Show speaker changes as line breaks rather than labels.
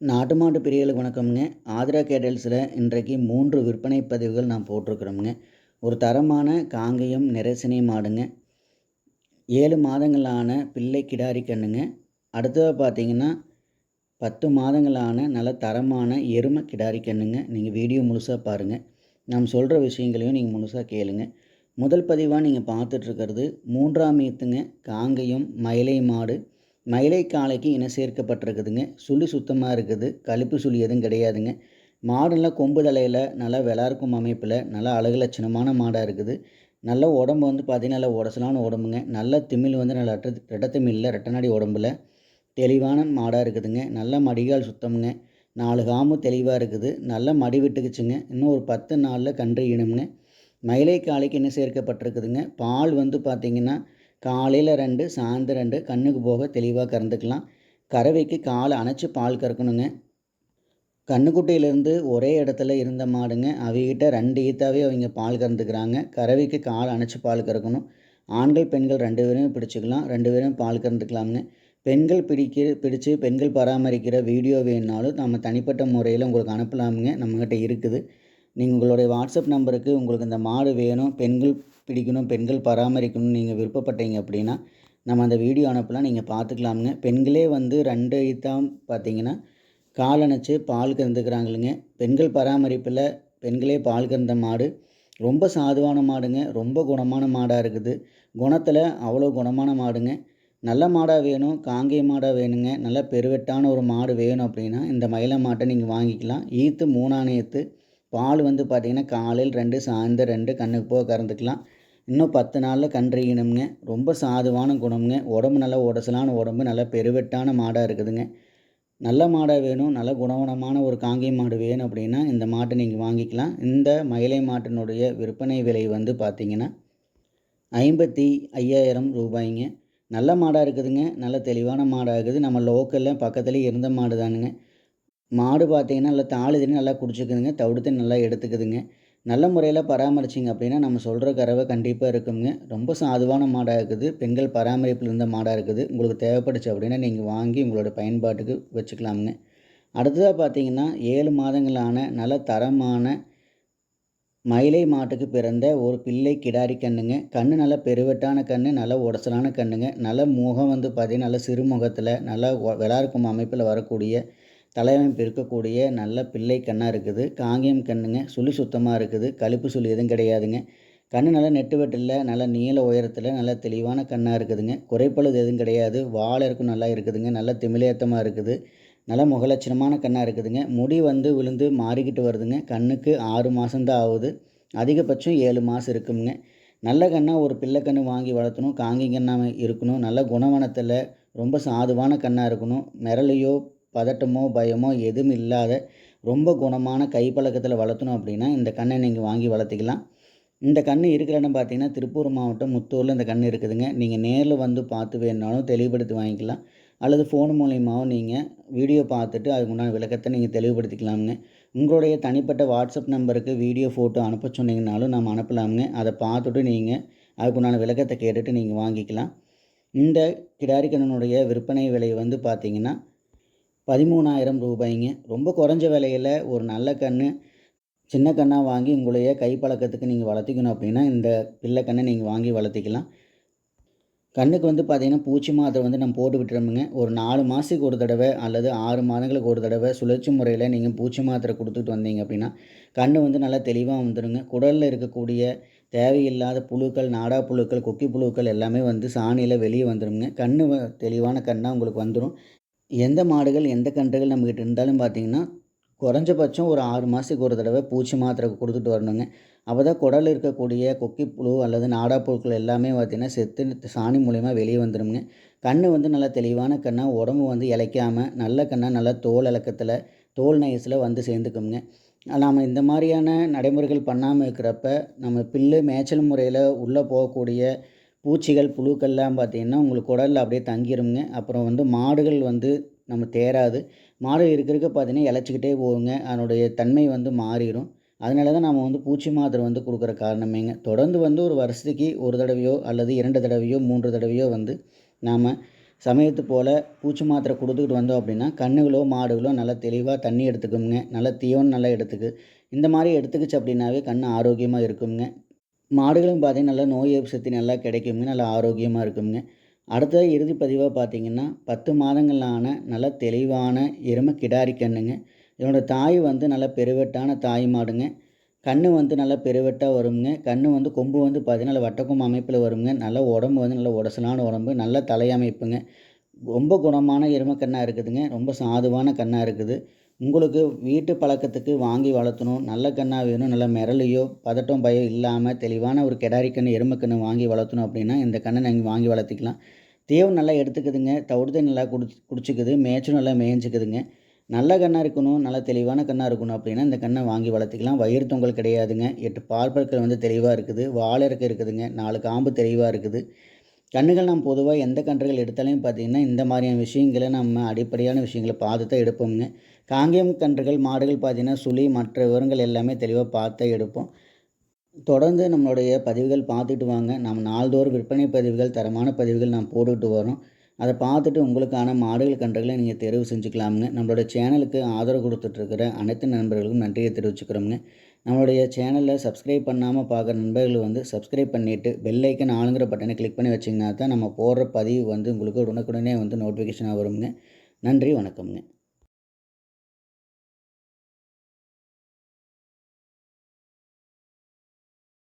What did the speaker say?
நாட்டு மாட்டு பிரியர்களுக்கு வணக்கம்ங்க. ஆதிரா கேட்டல்ஸில் இன்றைக்கு மூன்று விற்பனை பதிவுகள் நான் போட்டிருக்கிறோம்ங்க. ஒரு தரமான காங்கேயம் நிறசினை மாடுங்க. ஏழு மாதங்களான பிள்ளை கிடாரி கண்ணுங்க. அடுத்ததாக பார்த்தீங்கன்னா பத்து மாதங்களான நல்ல தரமான எருமை கிடாரி கண்ணுங்க. நீங்கள் வீடியோ முழுசாக பாருங்கள் நாம் சொல்கிற விஷயங்களையும் நீங்கள் முழுசாக கேளுங்க. முதல் பதிவாக நீங்கள் பார்த்துட்ருக்கிறது மூன்றாம் ஈத்துங்க. காங்கேயம் மயிலை மாடு. மயிலை காளைக்கு இனம் சேர்க்கப்பட்டிருக்குதுங்க. சுழி சுத்தமாக இருக்குது. கழுப்பு சுழி எதுவும் கிடையாதுங்க. மாடுலாம் கொம்பு தலையில் நல்லா விளாருக்கும் அமைப்பில் நல்லா அழகு லட்சணமான மாடாக இருக்குது. நல்ல உடம்பு வந்து பார்த்திங்கன்னா நல்லா உடசலான உடம்புங்க. நல்ல திமிழ் வந்து நல்ல ரெட்ட ரெட்ட ரெட்டநாடி உடம்புல தெளிவான மாடாக இருக்குதுங்க. நல்ல மடிகால் சுத்தமுங்க. நாலு காமும் தெளிவாக இருக்குது. நல்ல மடி விட்டுக்குச்சுங்க. இன்னும் ஒரு பத்து நாளில் கன்று ஈனுங்க மயிலை காளைக்கு என்ன சேர்க்கப்பட்டிருக்குதுங்க. பால் வந்து பார்த்திங்கன்னா காலையில் ரெண்டு சாயந்தரம் ரெண்டு கண்ணுக்கு போக தெளிவாக கறந்துக்கலாம். கறவைக்கு காலை அணைச்சி பால் கறக்கணுங்க. கண்ணுக்குட்டியிலேருந்து ஒரே இடத்துல இருந்த மாடுங்க அவங்ககிட்ட ரெண்டு ஈத்தாவே அவங்க பால் கறந்துக்கிறாங்க. கறவைக்கு கால் அணைச்சி பால் கறக்கணும். ஆண்கள் பெண்கள் ரெண்டு பேரும் பிடிச்சிக்கலாம். ரெண்டு பேரும் பால் கறந்துக்கலாம்ங்க. பெண்கள் பிடிக்க பிடிச்சு பெண்கள் பராமரிக்கிற வீடியோ வேணுனாலும் நம்ம தனிப்பட்ட முறையில் உங்களுக்கு அனுப்பலாமுங்க. நம்மக்கிட்ட இருக்குது. நீங்கள் உங்களுடைய வாட்ஸ்அப் நம்பருக்கு உங்களுக்கு இந்த மாடு வேணும். பெண்கள் பிடிக்கணும் பெண்கள் பராமரிக்கணும்னு நீங்கள் விருப்பப்பட்டீங்க அப்படின்னா நம்ம அந்த வீடியோ அனுப்பலாம். நீங்கள் பார்த்துக்கலாமுங்க. பெண்களே வந்து ரெண்டு ஈத்தான் பார்த்தீங்கன்னா கால் அணைச்சி பால் கறந்துக்கிறாங்களுங்க. பெண்கள் பராமரிப்பில் பெண்களே பால் கறந்த மாடு. ரொம்ப சாதுவான மாடுங்க. ரொம்ப குணமான மாடாக இருக்குது. குணத்தில் அவ்வளோ குணமான மாடுங்க. நல்ல மாடாக வேணும். காங்கேய மாடாக வேணுங்க. நல்ல பெருவெட்டான ஒரு மாடு வேணும் அப்படின்னா இந்த மயில மாட்டை நீங்கள் வாங்கிக்கலாம். ஈத்து மூணாணையத்து பால் வந்து பார்த்திங்கன்னா காலையில் ரெண்டு சாயந்தரம் ரெண்டு கண்ணுக்கு போக கறந்துக்கலாம். இன்னும் பத்து நாளில் கன்று ஈனுங்க ரொம்ப சாதுவான குணம்ங்க. உடம்பு நல்லா உடசலான உடம்பு நல்லா பெருவெட்டான மாடாக இருக்குதுங்க. நல்ல மாடாக வேணும் நல்ல குணவனமான ஒரு காங்கை மாடு வேணும் அப்படின்னா இந்த மாட்டை நீங்கள் வாங்கிக்கலாம். இந்த மயிலை மாட்டினுடைய விற்பனை விலை வந்து பார்த்திங்கன்னா ஐம்பத்தி ஐயாயிரம் ரூபாய்ங்க. நல்ல மாடாக இருக்குதுங்க. நல்ல தெளிவான மாடாக இருக்குது. நம்ம லோக்கலில் பக்கத்துலேயே இருந்த மாடு தானுங்க மாடு பார்த்தீங்கன்னா நல்லா தாளி நல்லா குடிச்சிக்குதுங்க. தவிடுத்து நல்லா எடுத்துக்குதுங்க. நல்ல முறையில் பராமரிச்சிங்க அப்படின்னா நம்ம சொல்கிற கறவை கண்டிப்பாக இருக்குங்க. ரொம்ப சாதுவான மாடாக இருக்குது. பெண்கள் பராமரிப்பில் இருந்த மாடாக இருக்குது. உங்களுக்கு தேவைப்படுச்சு அப்படின்னா நீங்கள் வாங்கி உங்களோட பயன்பாட்டுக்கு வச்சுக்கலாமுங்க. அடுத்ததாக பார்த்தீங்கன்னா ஏழு மாதங்களான நல்ல தரமான மயிலை மாட்டுக்கு பிறந்த ஒரு பிள்ளை கிடாரி கண்ணுங்க. கண்ணு நல்ல பெருவெட்டான கண்ணு நல்ல உடசலான கண்ணுங்க. நல்ல முகம் வந்து பார்த்திங்கன்னா நல்ல சிறுமுகத்தில் நல்லா விளாருக்கும் அமைப்பில் வரக்கூடிய தலையமைப்பு இருக்கக்கூடிய நல்ல பிள்ளை கண்ணாக இருக்குது. காங்கேயம் கண்ணுங்க சுழி சுத்தமாக இருக்குது. கழுப்பு சுழி எதுவும் கிடையாதுங்க. கண் நல்லா நெட்டு வெட்டில் நல்லா நீள உயரத்தில் நல்ல தெளிவான கண்ணாக இருக்குதுங்க. குறைப்பழுது எதுவும் கிடையாது. வாழை இருக்கும் நல்லா இருக்குதுங்க. நல்ல திமிலேத்தமாக இருக்குது. நல்ல முகலட்சணமான கண்ணாக இருக்குதுங்க. முடி வந்து விழுந்து மாறிக்கிட்டு வருதுங்க. கண்ணுக்கு ஆறு மாதம்தான் ஆகுது. அதிகபட்சம் ஏழு மாதம் இருக்குங்க. நல்ல கண்ணாக ஒரு பிள்ளை கன்று வாங்கி வளர்த்தணும். காங்கி கண்ணாக இருக்கணும். நல்ல குணவனத்தில் ரொம்ப சாதுவான கண்ணாக இருக்கணும். மிரளையோ பதட்டமோ பயமோ எதுவும் இல்லாத ரொம்ப குணமான கைப்பழக்கத்தில் வளர்த்தணும் அப்படின்னா இந்த கண்ணை நீங்கள் வாங்கி வளர்த்திக்கலாம். இந்த கண் இருக்கிற இடம் பார்த்தீங்கன்னா திருப்பூர் மாவட்டம் முத்தூரில் இந்த கண் இருக்குதுங்க. நீங்கள் நேரில் வந்து பார்த்து வேணுனாலும் தெளிவுபடுத்தி வாங்கிக்கலாம். அல்லது ஃபோன் மூலியமாகவும் நீங்கள் வீடியோ பார்த்துட்டு அதுக்கு முன்னாடி விளக்கத்தை நீங்கள் தெளிவுபடுத்திக்கலாமுங்க. உங்களுடைய தனிப்பட்ட வாட்ஸ்அப் நம்பருக்கு வீடியோ ஃபோட்டோ அனுப்ப சொன்னீங்கனாலும் நம்ம அனுப்பலாமுங்க. அதை பார்த்துட்டு நீங்கள் அதுக்குண்டான விளக்கத்தை கேட்டுட்டு நீங்கள் வாங்கிக்கலாம். இந்த கிடாரிக்கண்ணனுடைய விற்பனை விலை வந்து பார்த்திங்கன்னா பதிமூணாயிரம் ரூபாய்ங்க. ரொம்ப குறைஞ்ச விலையில் ஒரு நல்ல கன்று சின்ன கண்ணாக வாங்கி உங்களுடைய கைப்பழக்கத்துக்கு நீங்கள் வளர்த்திக்கணும் அப்படின்னா இந்த பிள்ளை கண்ணை நீங்கள் வாங்கி வளர்த்திக்கலாம். கண்ணுக்கு வந்து பார்த்திங்கன்னா பூச்சி மாத்திரை வந்து நம்ம போட்டு விட்டுறோமுங்க. ஒரு நாலு மாதத்துக்கு ஒரு தடவை அல்லது ஆறு மாதங்களுக்கு ஒரு தடவை சுழற்சி முறையில் நீங்கள் பூச்சி மாத்திரை கொடுத்துட்டு வந்தீங்க அப்படின்னா கண் வந்து நல்லா தெளிவாக வந்துடுங்க குடலில் இருக்கக்கூடிய தேவையில்லாத புழுக்கள் நாடா புழுக்கள் கொக்கி புழுக்கள் எல்லாமே வந்து சாணியில் வெளியே வந்துடுங்க கண் தெளிவான கண்ணாக உங்களுக்கு வந்துடும் எந்த மாடுகள் எந்த கன்றுகள் நம்மக்கிட்ட இருந்தாலும் பார்த்தீங்கன்னா குறைஞ்சபட்சம் ஒரு ஆறு மாதத்துக்கு ஒரு தடவை பூச்சி மாத்திரை கொடுத்துட்டு வரணுங்க. அப்போ தான் குடலில் இருக்கக்கூடிய கொக்கிப்புழு அல்லது நாடா புழுக்கள் எல்லாமே பார்த்திங்கன்னா செத்து சாணி மூலயமா வெளியே வந்துடுங்க கண் வந்து நல்லா தெளிவான கண்ணாக உடம்பு வந்து இழைக்காமல் நல்ல கண்ணாக நல்லா தோல் இலக்கத்தில் தோல் நயசில் வந்து சேர்ந்துக்குங்க நாம் இந்த மாதிரியான நடைமுறைகள் பண்ணாமல் இருக்கிறப்ப நம்ம பில்லு மேய்ச்சல் முறையில் உள்ளே போகக்கூடிய பூச்சிகள் புழுக்கள்லாம் பார்த்திங்கன்னா உங்களுக்கு குடலில் அப்படியே தங்கிருங்க அப்புறம் வந்து மாடுகள் வந்து நம்ம தேராது. மாடு இருக்க இருக்க பார்த்திங்கன்னா இழைச்சிக்கிட்டே போகுங்க. அதனுடைய தன்மை வந்து மாறிடும் அதனால தான் நம்ம வந்து பூச்சி மாத்திரை வந்து கொடுக்குற காரணமேங்க. தொடர்ந்து வந்து ஒரு வருஷத்துக்கு ஒரு தடவையோ அல்லது இரண்டு தடவையோ மூன்று தடவையோ வந்து நாம் சமயத்து போல் பூச்சி மாத்திரை கொடுத்துக்கிட்டு வந்தோம் அப்படின்னா கண்ணுகளோ மாடுகளோ நல்லா தெளிவாக தண்ணி எடுத்துக்குங்க நல்லா தீவனம் நல்லா எடுத்துக்கு. இந்த மாதிரி எடுத்துக்கிச்சு அப்படின்னாவே கண் ஆரோக்கியமாக இருக்குங்க. மாடுகளும் பார்த்தீங்கன்னா நல்லா நோய் எதிர்ப்பு சக்தி நல்லா கிடைக்குங்க நல்லா ஆரோக்கியமாக இருக்குங்க அடுத்தது இறுதி பதிவாக பார்த்தீங்கன்னா பத்து மாதங்களான நல்ல தெளிவான எருமை கிடாரி கண்ணுங்க இதனோட தாய் வந்து நல்ல பெருவெட்டான தாய் மாடுங்க. கண்ணு வந்து நல்லா பெருவெட்டாக வருங்க. கண்ணு வந்து கொம்பு வந்து பார்த்தீங்கன்னா வட்டக்கும் அமைப்பில் வருங்க. நல்ல உடம்பு வந்து நல்ல உடசலான உடம்பு நல்ல தலையமைப்புங்க. ரொம்ப குணமான எருமைக்கண்ணாக இருக்குதுங்க. ரொம்ப சாதுவான கண்ணாக இருக்குது. உங்களுக்கு வீட்டு பழக்கத்துக்கு வாங்கி வளர்த்தணும் நல்ல கண்ணாக வேணும் நல்ல மிரளையோ பதட்டம் பயம் இல்லாமல் தெளிவான ஒரு கெடாரி கன்று எருமைக்கன்று வாங்கி வளர்த்தணும் அப்படின்னா இந்த கண்ணை நீங்கள் வாங்கி வளர்த்திக்கலாம். தேவை நல்லா எடுத்துக்குதுங்க. தவிடு நல்லா குடி குடிச்சிக்குது. மேய்ச்சும் நல்லா மேய்ஞ்சிக்குதுங்க. நல்ல கண்ணாக இருக்கணும் நல்ல தெளிவான கண்ணாக இருக்கணும் அப்படின்னா இந்த கண்ணை வாங்கி வளர்த்திக்கலாம். வயிறு தொங்கல் கிடையாதுங்க. எட்டு பால் பற்கள் வந்து தெளிவாக இருக்குது. வாழறக்கு இருக்குதுங்க. நாலு காம்பு தெளிவாக இருக்குது. கன்றுகள் நம்ம பொதுவாக எந்த கன்றுகள் எடுத்தாலையும் பார்த்திங்கன்னா இந்த மாதிரியான விஷயங்களை நம்ம அடிப்படையான விஷயங்களை பார்த்து தான் எடுப்போம்ங்க. காங்கேயம் கன்றுகள் மாடுகள் பார்த்திங்கன்னா சுழி மற்ற விவரங்கள் எல்லாமே தெளிவாக பார்த்து எடுப்போம். தொடர்ந்து நம்மளுடைய பதிவுகள் பார்த்துட்டு வாங்க. நம்ம நாள்தோறும் விற்பனை பதிவுகள் தரமான பதிவுகள் நாம் போட்டுக்கிட்டு வரோம். அதை பார்த்துட்டு உங்களுக்கான மாடுகள் கன்றுகளை நீங்கள் தேர்வு செஞ்சுக்கலாமுங்க. நம்மளோட சேனலுக்கு ஆதரவு கொடுத்துட்ருக்கிற அனைத்து நண்பர்களுக்கும் நன்றியை தெரிவிச்சுக்கிறோமுங்க. நம்மளுடைய சேனலில் சப்ஸ்கிரைப் பண்ணாமல் பார்க்குற நண்பர்கள் வந்து சப்ஸ்கிரைப் பண்ணிவிட்டு பெல்லைக்கன் ஆளுங்கிற பட்டனை கிளிக் பண்ணி வச்சிங்கன்னா தான் நம்ம போடுற பதிவு வந்து உங்களுக்கு உடனுக்குடனே வந்து நோட்டிஃபிகேஷனாக வருங்க. நன்றி வணக்கம்ங்க.